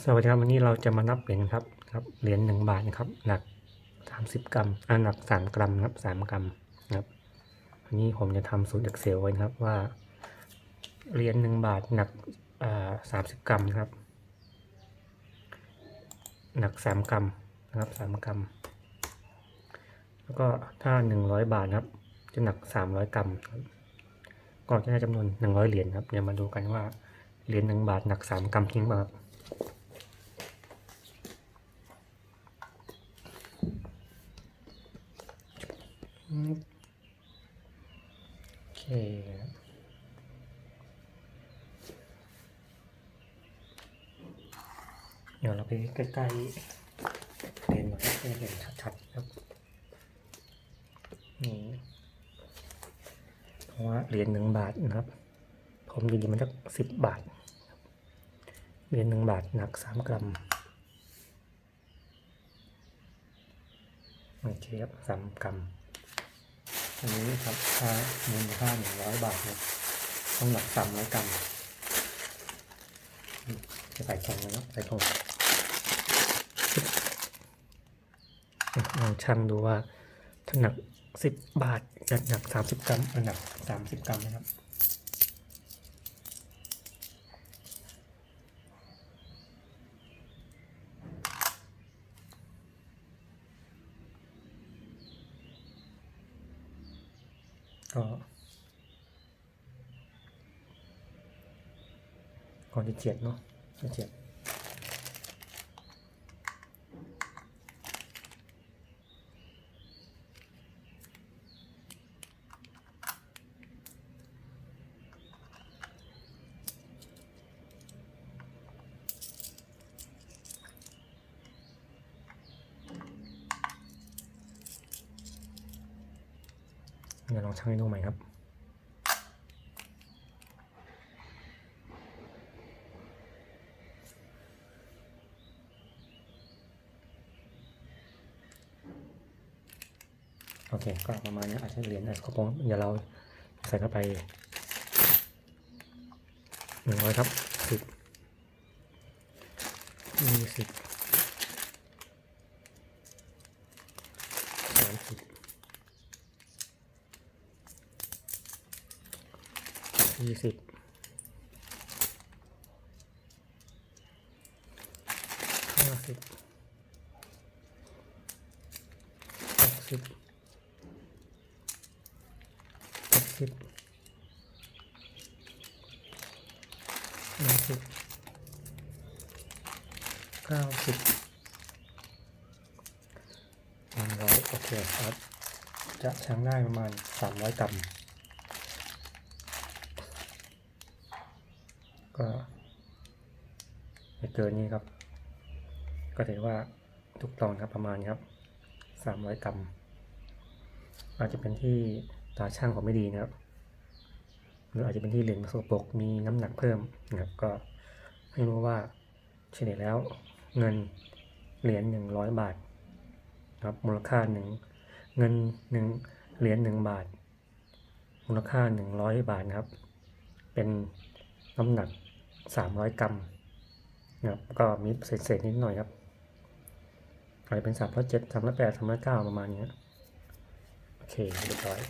สวัสดีครับวันนี้เราจะมานับเหรียญครับครับเหรียญหนึ่งบาทนะครับหนักสามสิบกรัมอ่าหนักสามกรัมนะครับสามกรัมนะครับวันนี้ผมจะทำสูตร Excel ไว้นะครับว่าเหรียญหนึ่งบาทหนักอ่าสามสิบกรัมนะครับ หนักสามกรัมนะครับสามกรัม แล้วก็ถ้าหนึ่งร้อยบาทนะครับ จะหนักสามร้อยกรัมครับก็จะได้จำนวนหนึ่งร้อยเหรียญครับเดี๋ยวมาดูกันว่าเหรียญหนึ่งบาทหนักสามกรัมจริงเปล่าครับ โอเคเดี๋ยวเราไปใกล้ๆเรียนมาให้เห็นชัดๆครับนี่เพราะว่าเหรียญหนึ่งบาทนะครับ ผมดีๆมันจะสิบบาทเหรียญหนึ่งบาทหนักสามกรัมโอเคครับสามกรัม อันนี้ครับค่ามูลค่าหนึ่งร้อยบาทครับต้องหลักสามร้อยกรัมอืมจะใส่ถุงเลยเนาะใส่ถุงลองชั่งดูว่าถ้าหนักสิบบาทจะหนักสามสิบกรัมหนักสามสิบกรัมนะครับ ก็ก่อนจะเจ็ดเนาะจะเจ็ด เดี๋ยวลองชั่งให้ดูใหม่ครับโอเค ก็ประมาณนี้อาจจะเหรียญอาจจะกระโปรงเดี๋ยวเราใส่เข้าไปหนึ่งร้อยครับสิบยี่สิบสามสิบ ยี่สิบห้าสิบหกสิบหกสิบแปดสิบเก้าสิบหนึ่งร้อยโอเคครับ จะชั่งได้ประมาณสามร้อยกรัม ก็ไม่เกินนี้ครับ ก็ถือว่าถูกต้องครับประมาณครับสามร้อยกรัมอาจจะเป็นที่ตาช่างผมไม่ดีนะครับ หรืออาจจะเป็นที่เหรียญสกปรกมีน้ำหนักเพิ่มนะครับ ก็ให้รู้ว่าเฉลี่ยแล้วเงินเหรียญหนึ่งร้อยบาทครับมูลค่าหนึ่งเงินหนึ่งเหรียญหนึ่งบาท มูลค่าหนึ่งร้อยบาทนะครับ เป็นน้ำหนัก สามร้อยกรัมนะครับก็มีเศษๆนิดหน่อยครับอาจจะเป็นสามร้อยเจ็ดสามร้อยแปดสามร้อยเก้าประมาณนี้โอเคเรียบร้อย